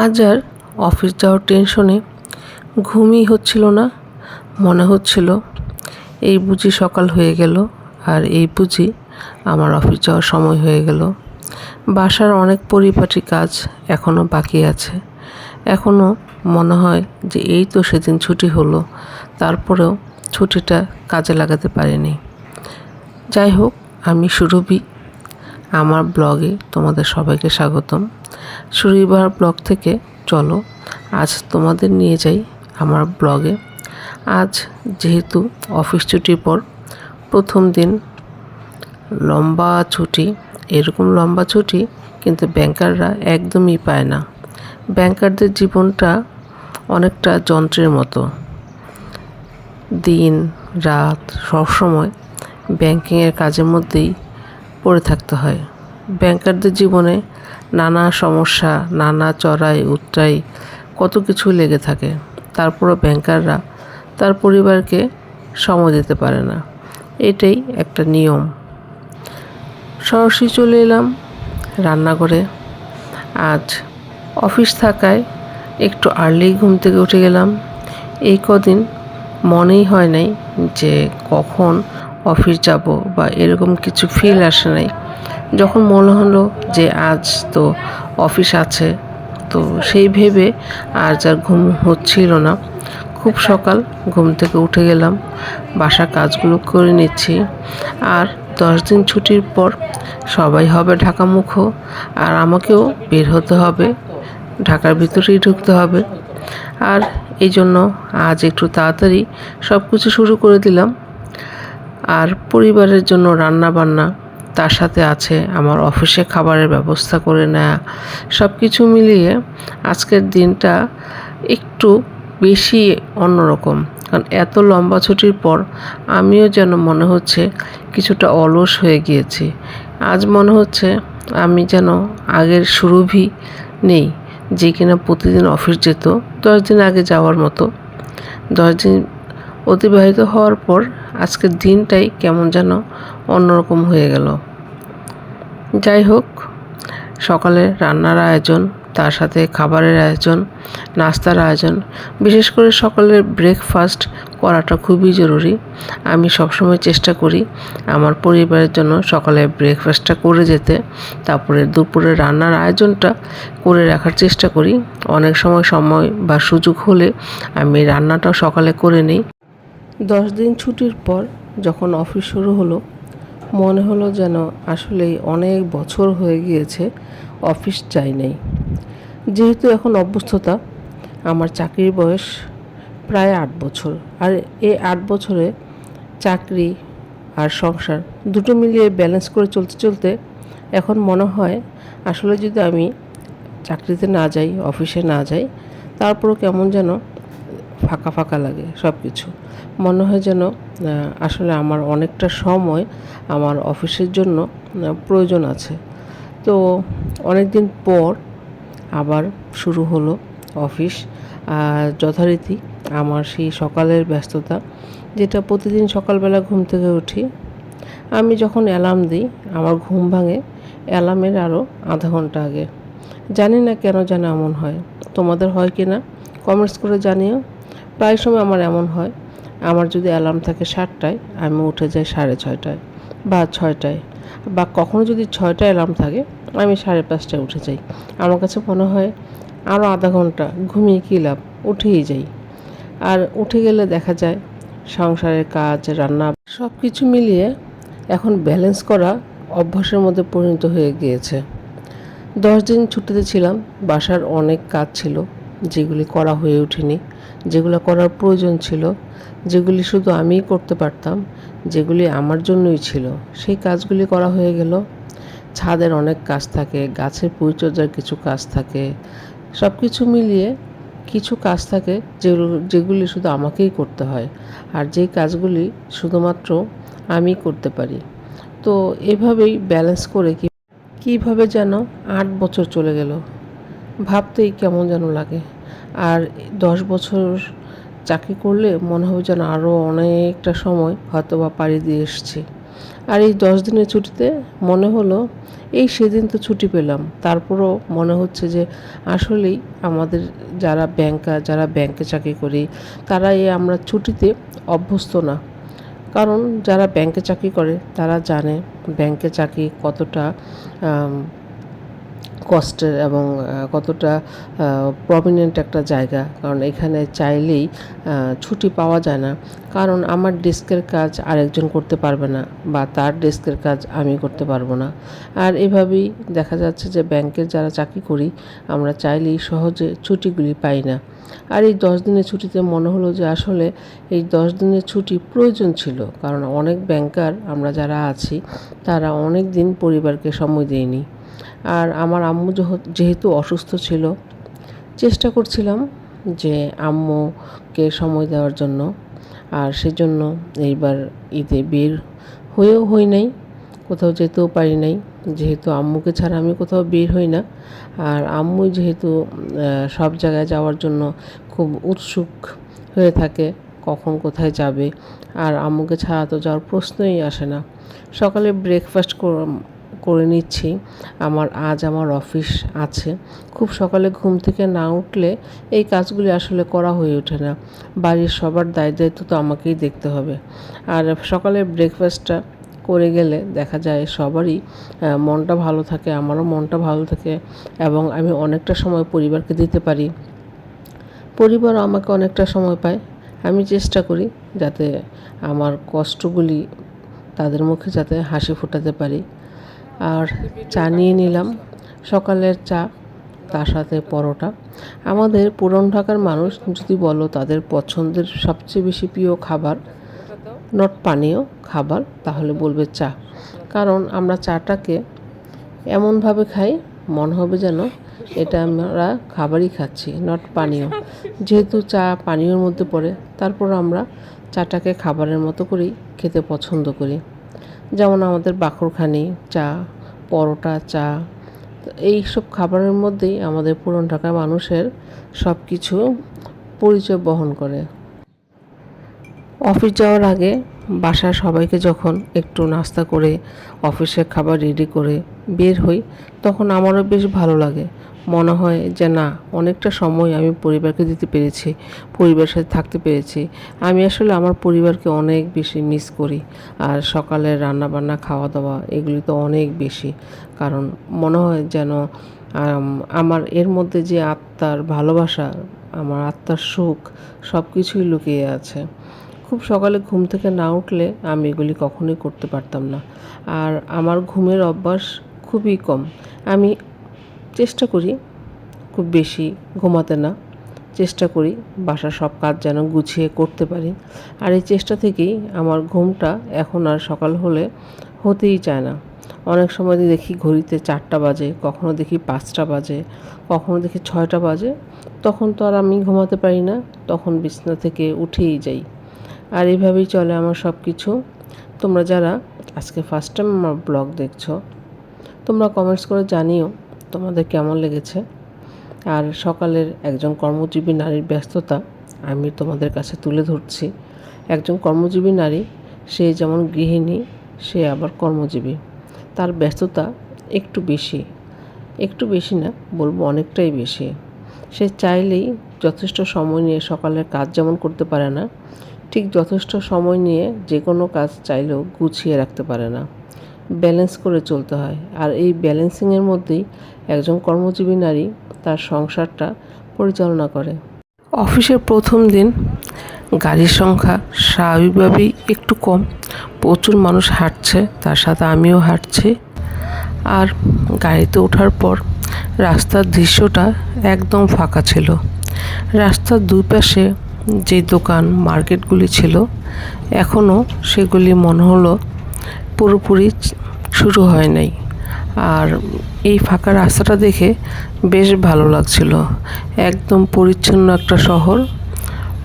আজ আর অফিস যাওয়ার টেনশনে ঘুমই হচ্ছিল না, মনে হচ্ছিল এই বুঝি সকাল হয়ে গেল আর এই বুঝি আমার অফিস যাওয়ার সময় হয়ে গেল। বাসার অনেক পরিপাটি কাজ এখনও বাকি আছে। এখনও মনে হয় যে এই তো সেদিন ছুটি হলো, তারপরেও ছুটিটা কাজে লাগাতে পারিনি। যাই হোক, আমি সুরভি আমার ব্লগে তোমাদের সবাইকে স্বাগতম। সুরিবার ব্লগ থেকে চলো, আজ তোমাদের নিয়ে যাই আমার ব্লগে। আজ যেহেতু অফিস ছুটির পর প্রথম দিন লম্বা ছুটি, এরকম লম্বা ছুটি কিন্তু ব্যাংকাররা একদমই পায় না। ব্যাংকারদের জীবনটা অনেকটা যন্ত্রের মতো। দিন, রাত সবসময় ব্যাংকিংয়ের কাজের মধ্যেই পড়ে থাকতে হয়। ব্যাংকারদের জীবনে নানা সমস্যা, নানা চড়াই উত্তরাই কত কিছু লেগে থাকে। তারপরও ব্যাংকাররা তার পরিবারকে সময় দিতে পারে না। এটাই একটা নিয়ম। সরাসরি চলে এলাম রান্নাঘরে। আজ অফিস থাকায় একটু আর্লি ঘুম থেকে উঠে গেলাম। এই কদিন মনেই হয় নাই যে কখন অফিস যাব বা এরকম কিছু ফিল আসে নাই। যখন মনে হলো যে আজ তো অফিস আছে, তো সেই ভেবে আর যার ঘুম হচ্ছিল না, খুব সকাল ঘুম থেকে উঠে গেলাম বাসা কাজগুলো করে নিচ্ছি। আর দশ দিন ছুটির পর সবাই হবে ঢাকামুখো আর আমাকেও বের হতে হবে, ঢাকার ভিতরেই ঢুকতে হবে। আর এই জন্য আজ একটু তাড়াতাড়ি সব কিছু শুরু করে দিলাম। আর পরিবারের জন্য রান্না বান্না তার সাথে আছে আমার অফিসে খাবারের ব্যবস্থা করে নেওয়া সব কিছু মিলিয়ে আজকের দিনটা একটু বেশি অন্যরকম। কারণ এত লম্বা ছুটির পর আমিও যেন মনে হচ্ছে কিছুটা অলস হয়ে গিয়েছি। আজ মনে হচ্ছে আমি যেন আগের সুরভি নেই, যে কিনা প্রতিদিন অফিস যেত, দশ দিন আগে যাওয়ার মতো। দশ দিন অতিবাহিত হওয়ার পর আজকের দিনটাই কেমন যেন অন্যরকম হয়ে গেল। যাই হোক, সকালে রান্নার আয়োজন, তার সাথে খাবারের আয়োজন, নাস্তার আয়োজন, বিশেষ করে সকালের ব্রেকফাস্ট করাটা খুবই জরুরি। আমি সবসময় চেষ্টা করি আমার পরিবারের জন্য সকালে ব্রেকফাস্টটা করে যেতে, তারপরে দুপুরে রান্নার আয়োজনটা করে রাখার চেষ্টা করি। অনেক সময় সময় বা সুযোগ হলে আমি রান্নাটাও সকালে করে নিই। দশ দিন ছুটির পর যখন অফিস শুরু হলো, মনে হলো যেন আসলেই অনেক বছর হয়ে গিয়েছে, অফিস যাই নাই। যেহেতু এখন অভ্যস্ততা, আমার চাকরির বয়স প্রায় আট বছর। আর এই আট বছরে চাকরি আর সংসার দুটো মিলিয়ে ব্যালেন্স করে চলতে চলতে এখন মনে হয় আসলে যদি আমি চাকরিতে না যাই, অফিসে না যাই, তারপরও কেমন যেন ফাঁকা ফাঁকা লাগে সব কিছু মনে হয় যেন আসলে আমার অনেকটা সময় আমার অফিসের জন্য প্রয়োজন আছে। তো অনেক দিন পর আবার শুরু হলো অফিস যথারীতি আমার সেই সকালের ব্যস্ততা, যেটা প্রতিদিন সকালবেলা ঘুম থেকে উঠি, আমি যখন অ্যালার্ম দিই, আমার ঘুম ভাঙে অ্যালার্মের আরও আধা ঘণ্টা আগে। জানি না কেন যেন এমন হয়। তোমাদের হয় কি না কমেন্টস করে জানিও। প্রায় সময় আমার এমন হয়, আমার যদি অ্যালার্ম থাকে সাতটায়, আমি উঠে যাই সাড়ে ছয়টায় বা ছয়টায় বা কখনো যদি ছয়টায় অ্যালার্ম থাকে, আমি সাড়ে পাঁচটায় উঠে যাই। আমার কাছে মনে হয় আরও আধা ঘণ্টা ঘুমিয়ে কী লাভ? উঠেই যাই। আর উঠে গেলে দেখা যায় সংসারের কাজ, রান্না সব কিছু মিলিয়ে এখন ব্যালেন্স করা অভ্যাসের মধ্যে পরিণত হয়ে গিয়েছে। দশ দিন ছুটিতে ছিলাম, বাসার অনেক কাজ ছিল, যেগুলি করা হয়ে ওঠেনি। যেগুলো করার প্রয়োজন ছিল, যেগুলি শুধু আমিই করতে পারতাম, যেগুলি আমার জন্যই ছিল, সেই কাজগুলি করা হয়ে গেল। ছাদের অনেক কাজ থাকে, গাছের পরিচর্যার কিছু কাজ থাকে সব কিছু মিলিয়ে কিছু কাজ থাকে যেগুলো, যেগুলি শুধু আমাকেই করতে হয়, আর যেই কাজগুলি শুধুমাত্র আমি করতে পারি। তো এভাবেই ব্যালেন্স করে কি, কীভাবে যেন আট বছর চলে গেল। ভাবতেই কেমন যেন লাগে। আর দশ বছর চাকরি করলে মনে হবে যেন আরও অনেকটা সময় হয়তো বা পাড়ি দিয়ে এসছি। আর এই দশ দিনের ছুটিতে মনে হলো, এই সেদিন তো ছুটি পেলাম। তারপরও মনে হচ্ছে যে আসলেই আমাদের যারা ব্যাংকার যারা ব্যাংকে চাকরি করি তারা এই আমরা ছুটিতে অভ্যস্ত না। কারণ যারা ব্যাংকে চাকরি করে, তারা জানে ব্যাংকে চাকরি কতটা কষ্টের এবং কতটা প্রমিনেন্ট একটা জায়গা। কারণ এখানে চাইলেই ছুটি পাওয়া যায় না। কারণ আমার ডেস্কের কাজ আরেকজন করতে পারবে না বা তার ডেস্কের কাজ আমি করতে পারব না। আর এভাবেই দেখা যাচ্ছে যে ব্যাংকের যারা চাকরি করি, আমরা চাইলেই সহজে ছুটিগুলি পাই না। আর এই দশ দিনের ছুটিতে মনে হলো যে আসলে এই দশ দিনের ছুটি প্রয়োজন ছিল। কারণ অনেক ব্যাংকার, আমরা যারা আছি, তারা অনেক দিন পরিবারকে সময় দেয়নি। আর আমার আম্মু যেহেতু অসুস্থ ছিল, চেষ্টা করছিলাম যে আম্মুকে সময় দেওয়ার জন্য। আর সেজন্য এইবার ঈদে বের হয়েও হই নাই, কোথাও যেতেও পারি নাই। যেহেতু আম্মুকে ছাড়া আমি কোথাও বের হই না। আর আম্মু যেহেতু সব জায়গায় যাওয়ার জন্য খুব উৎসুক হয়ে থাকে, কখন কোথায় যাবে। আর আম্মুকে ছাড়া তো যাওয়ার প্রশ্নই আসে না। সকালে ব্রেকফাস্ট করে নিচ্ছি। আমার, আজ আমার অফিস আছে। খুব সকালে ঘুম থেকে না উঠলে এই কাজগুলি আসলে করা হয়ে ওঠে না। বাড়ির সবার দায় দায়িত্ব তো আমাকেই দেখতে হবে। আর সকালে ব্রেকফাস্টটা করে গেলে দেখা যায় সবারই মনটা ভালো থাকে, আমারও মনটা ভালো থাকে এবং আমি অনেকটা সময় পরিবারকে দিতে পারি। পরিবারও আমাকে অনেকটা সময় পায়। আমি চেষ্টা করি যাতে আমার কষ্টগুলি তাদের মুখে যাতে হাসি ফোটাতে পারি। আর চা নিয়ে নিলাম। সকালের চা, তার সাথে পরোটা। আমাদের পুরন ঢাকার মানুষ যদি বলো তাদের পছন্দের সবচেয়ে বেশি প্রিয় খাবার, নট পানীয় খাবার, তাহলে বলবে চা। কারণ আমরা চাটাকে এমনভাবে খাই, মনে হবে যেন এটা আমরা খাবারই খাচ্ছি, নট পানীয়। যেহেতু চা পানীয়র মধ্যে পড়ে, তারপর আমরা চাটাকে খাবারের মতো করেই খেতে পছন্দ করি। যেমন আমাদের বাকরখানি চা, পরোটা, চা এই সব খাবারের মধ্যেই আমাদের পুরন ঢাকার মানুষের সব কিছু পরিচয় বহন করে। অফিস যাওয়ার আগে বাসার সবাইকে যখন একটু নাস্তা করে অফিসের খাবার রেডি করে বের হই, তখন আমারও বেশ ভালো লাগে। মনে হয় যে, না, অনেকটা সময় আমি পরিবারকে দিতে পেরেছি, পরিবারের সাথে থাকতে পেরেছি। আমি আসলে আমার পরিবারকে অনেক বেশি মিস করি। আর সকালের রান্না বান্না খাওয়া দাওয়া এগুলি তো অনেক বেশি। কারণ মনে হয় যেন আমার এর মধ্যে যে আত্মার ভালোবাসা, আমার আত্মার সুখ সব কিছুই লুকিয়ে আছে। খুব সকালে ঘুম থেকে না উঠলে আমি এগুলি কখনোই করতে পারতাম না। আর আমার ঘুমের অভ্যাস খুবই কম। আমি চেষ্টা করি খুব বেশি ঘুমাতে না। চেষ্টা করি বাসার সব কাজ যেন গুছিয়ে করতে পারি। আর এই চেষ্টা থেকেই আমার ঘুমটা এখন আর সকাল হলে হতেই চায় না। অনেক সময় দেখি ঘড়িতে চারটা বাজে, কখনো দেখি পাঁচটা বাজে, কখনো দেখি ছয়টা বাজে, তখন তো আর আমি ঘুমাতে পারি না, তখন বিছনা থেকে উঠেই যাই। আর এইভাবেই চলে আমার সব কিছু তোমরা যারা আজকে ফার্স্ট টাইম আমার ব্লগ দেখছ, তোমরা কমেন্টস করে জানিও তোমাদের কেমন লেগেছে। আর সকালের একজন কর্মজীবী নারীর ব্যস্ততা আমি তোমাদের কাছে তুলে ধরছি। একজন কর্মজীবী নারী, সে যেমন গৃহিণী, সে আবার কর্মজীবী। তার ব্যস্ততা একটু বেশি। একটু বেশি না, বলব অনেকটাই বেশি। সে চাইলেই যথেষ্ট সময় নিয়ে সকালের কাজ যেমন করতে পারে না ঠিক যথেষ্ট সময় নিয়ে যে কোনো কাজ চাইলেও গুছিয়ে রাখতে পারে না। ব্যালেন্স করে চলতে হয়। আর এই ব্যালেন্সিংয়ের মধ্যেই একজন কর্মজীবী নারী তার সংসারটা পরিচালনা করে। অফিসের প্রথম দিন গাড়ির সংখ্যা স্বাভাবিকভাবেই একটু কম। প্রচুর মানুষ হাঁটছে, তার সাথে আমিও হাঁটছি। আর গাড়িতে ওঠার পর রাস্তার দৃশ্যটা একদম ফাঁকা ছিল। রাস্তার দুই পাশে যে দোকান মার্কেটগুলি ছিল, এখনও সেগুলি মনে হলো পুরোপুরি শুরু হয় নাই। আর এই ফাঁকা রাস্তাটা দেখে বেশ ভালো লাগছিল। একদম পরিচ্ছন্ন একটা শহর।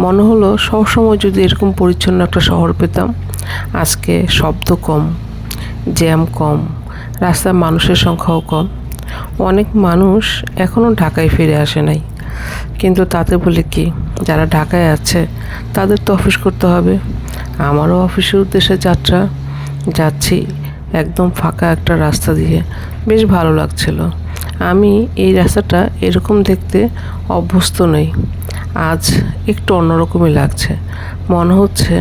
মনে হলো সবসময় যদি এরকম পরিচ্ছন্ন একটা শহর পেতাম, আজকে শব্দ কম, জ্যাম কম রাস্তায় মানুষের সংখ্যাও কম। অনেক মানুষ এখনও ঢাকায় ফিরে আসে নাই। কিন্তু তাতে বলে কি, যারা ঢাকায় আছে, তাদের তো অফিস করতে হবে। আমারও অফিসের উদ্দেশ্যে যাত্রা। যাচ্ছি একদম ফাঁকা একটা রাস্তা দিয়ে। বেশ ভালো লাগছিল। আমি এই রাস্তাটা এরকম দেখতে অভ্যস্ত নই। আজ একটু অন্যরকমই লাগছে। মনে হচ্ছে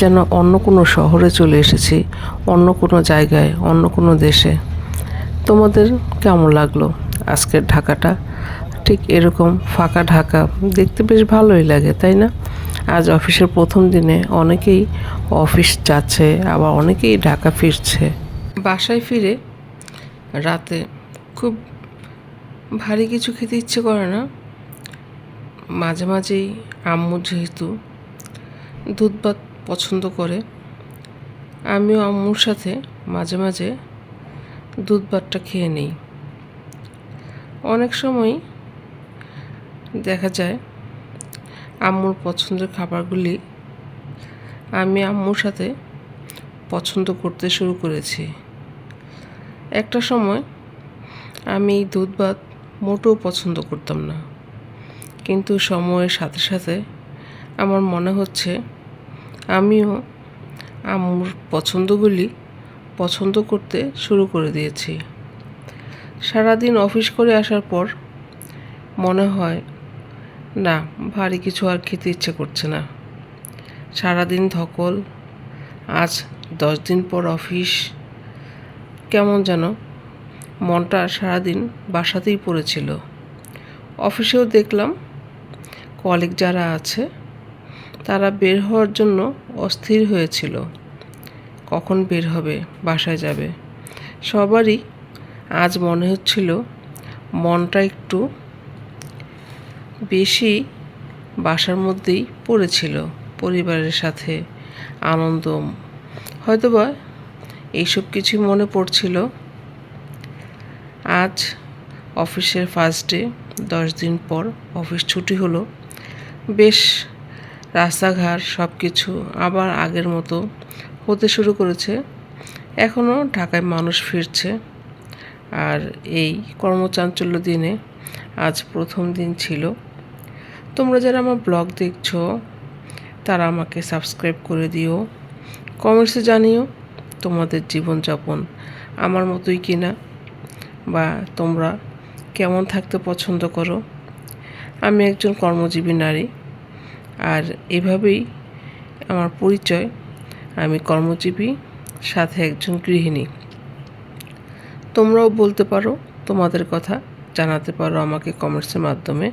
যেন অন্য কোনো শহরে চলে এসেছি, অন্য কোনো জায়গায়, অন্য কোনো দেশে। তোমাদের কেমন লাগল আজকের ঢাকাটা? ঠিক এরকম ফাঁকা ঢাকা। দেখতে বেশ ভালোই লাগে, তাই না? আজ অফিসের প্রথম দিনে অনেকেই অফিস যাচ্ছে, আবার অনেকেই ঢাকা ফিরছে। বাসায় ফিরে রাতে খুব ভারী কিছু খেতে ইচ্ছে করে না। মাঝে মাঝেই আম্মু যেহেতু দুধ ভাত পছন্দ করে, আমিও আম্মুর সাথে মাঝে মাঝে দুধ ভাতটা খেয়ে নিই। অনেক সময় দেখা যায় আম্মুর পছন্দের খাবারগুলি আমি আম্মুর সাথে পছন্দ করতে শুরু করেছি। একটা সময় আমি দুধ ভাত মোটেও পছন্দ করতাম না। কিন্তু সময়ের সাথে সাথে আমার মনে হচ্ছে আমিও আম্মুর পছন্দগুলি পছন্দ করতে শুরু করে দিয়েছি। সারাদিন অফিস করে আসার পর মনে হয় না, ভারী কিছু আর খেতে ইচ্ছে করছে না। সারাদিন ধকল। আজ দশ দিন পর অফিস। কেমন যেন। মনটা সারাদিন বাসাতেই পড়েছিল। অফিসেও দেখলাম কলিগ যারা আছে, তারা বের হওয়ার জন্য অস্থির হয়েছিল। কখন বের হবে, বাসায় যাবে? সবারই আজ মনে হচ্ছিল মনটা একটু বেশি বাসার মধ্যেই পড়েছিল পরিবারের সাথে আনন্দ। হয়তোবা এইসব কিছুই মনে পড়ছিল। আজ অফিসের ফার্স্ট ডে দশ দিন পর অফিস ছুটি হলো। বেশ রাস্তাঘাট সব কিছু আবার আগের মতো হতে শুরু করেছে। এখনও ঢাকায় মানুষ ফিরছে। আর এই কর্মচাঞ্চল্য দিনে আজ প্রথম দিন ছিল। তোমরা যারা আমার ব্লগ দেখছ, তারা আমাকে সাবস্ক্রাইব করে দিও কমেন্টসে জানিও তোমাদের জীবনযাপন আমার মতোই কিনা বা তোমরা কেমন থাকতে পছন্দ করো। আমি একজন কর্মজীবী নারী আর এভাবেই আমার পরিচয়, আমি কর্মজীবী, সাথে একজন গৃহিণী। তোমরাও বলতে পারো, তোমাদের কথা জানাতে পারো আমাকে কমেন্টসের মাধ্যমে।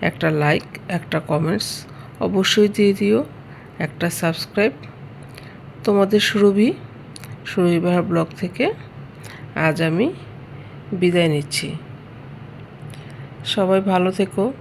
একটা লাইক একটা কমেন্টস অবশ্যই দিয়ে দিও, একটা সাবস্ক্রাইব তোমাদের সুরভি সুরভিবার ব্লগ থেকে আজ আমি বিদায় নিচ্ছি। সবাই ভালো থেকো।